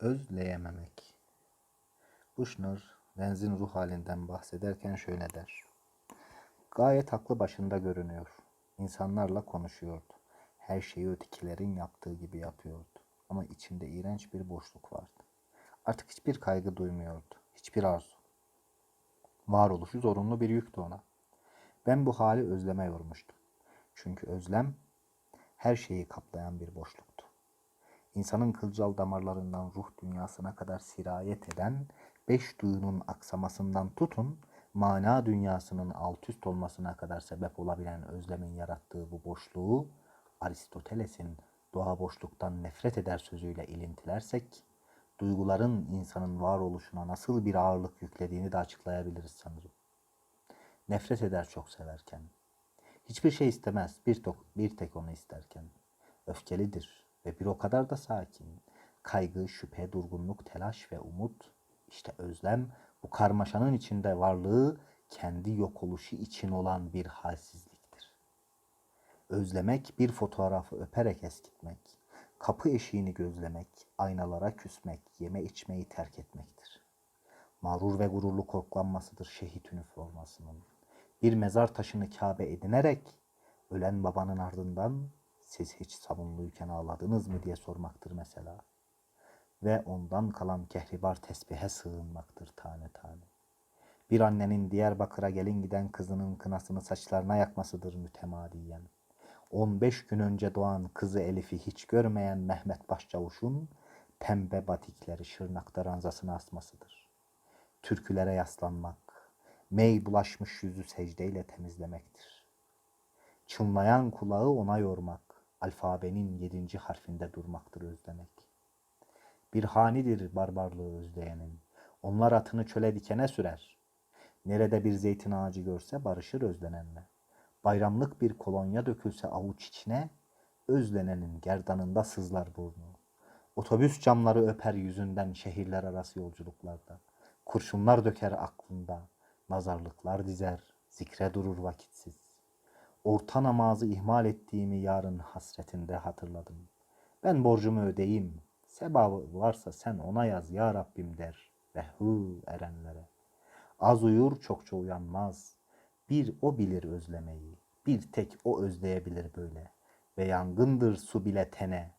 Özleyememek. Bushnell, Renz'in ruh halinden bahsederken şöyle der. Gayet aklı başında görünüyor. İnsanlarla konuşuyordu. Her şeyi ötekilerin yaptığı gibi yapıyordu. Ama içinde iğrenç bir boşluk vardı. Artık hiçbir kaygı duymuyordu. Hiçbir arzu. Varoluşu zorunlu bir yüktü ona. Ben bu hali özleme yormuştum. Çünkü özlem her şeyi kaplayan bir boşluktu. İnsanın kılcal damarlarından ruh dünyasına kadar sirayet eden beş duyunun aksamasından tutun, mana dünyasının alt üst olmasına kadar sebep olabilen özlemin yarattığı bu boşluğu Aristoteles'in doğa boşluktan nefret eder sözüyle ilintilersek, duyguların insanın varoluşuna nasıl bir ağırlık yüklediğini de açıklayabiliriz sanırım. Nefret eder çok severken. Hiçbir şey istemez bir, bir tek onu isterken. Öfkelidir ve bir o kadar da sakin. Kaygı, şüphe, durgunluk, telaş ve umut, işte özlem bu karmaşanın içinde varlığı kendi yok oluşu için olan bir halsizliktir. Özlemek bir fotoğrafı öperek eskitmek, kapı eşiğini gözlemek, aynalara küsmek, yeme içmeyi terk etmektir. Mağrur ve gururlu korklanmasıdır şehit üniformasının. Bir mezar taşını Kabe edinerek ölen babanın ardından siz hiç sabunluyken ağladınız mı diye sormaktır mesela. Ve ondan kalan kehribar tesbihe sığınmaktır tane tane. Bir annenin Diyarbakır'a gelin giden kızının kınasını saçlarına yakmasıdır mütemadiyen. 15 gün önce doğan kızı Elif'i hiç görmeyen Mehmet Başçavuş'un pembe batikleri Şırnak'ta ranzasına asmasıdır. Türkülere yaslanmak, mey bulaşmış yüzü secdeyle temizlemektir. Çınlayan kulağı ona yormak, alfabenin yedinci harfinde durmaktır özlemek. Bir hanidir barbarlığı özleyenin, onlar atını çöle dikene sürer. Nerede bir zeytin ağacı görse barışır özlenenle. Bayramlık bir kolonya dökülse avuç içine, özlenenin gerdanında sızlar burnu. Otobüs camları öper yüzünden şehirler arası yolculuklarda. Kurşunlar döker aklında, nazarlıklar dizer, zikre durur vakitsiz. Orta namazı ihmal ettiğimi yarın hasretinde hatırladım. Ben borcumu ödeyeyim, sebabı varsa sen ona yaz ya Rabbim der ve hu erenlere. Az uyur çokça uyanmaz, bir o bilir özlemeyi, bir tek o özleyebilir böyle. Ve yangındır su bile tene,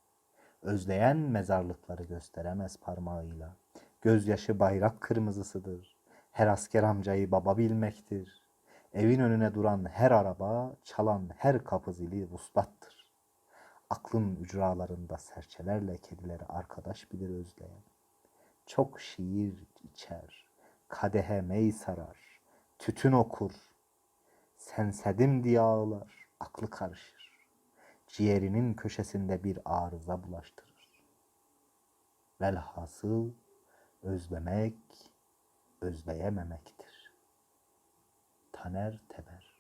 özleyen mezarlıkları gösteremez parmağıyla. Gözyaşı bayrak kırmızısıdır. Her asker amcayı baba bilmektir. Evin önüne duran her araba, çalan her kapı zili vuslattır. Aklın ücralarında serçelerle kedileri arkadaş bilir özleyen. Çok şiir içer, kadehe mey sarar, tütün okur. Sensedim diye ağlar, aklı karışır. Ciğerinin köşesinde bir arıza bulaştırır. Velhasıl özlemek, özleyememektir. Taner Teber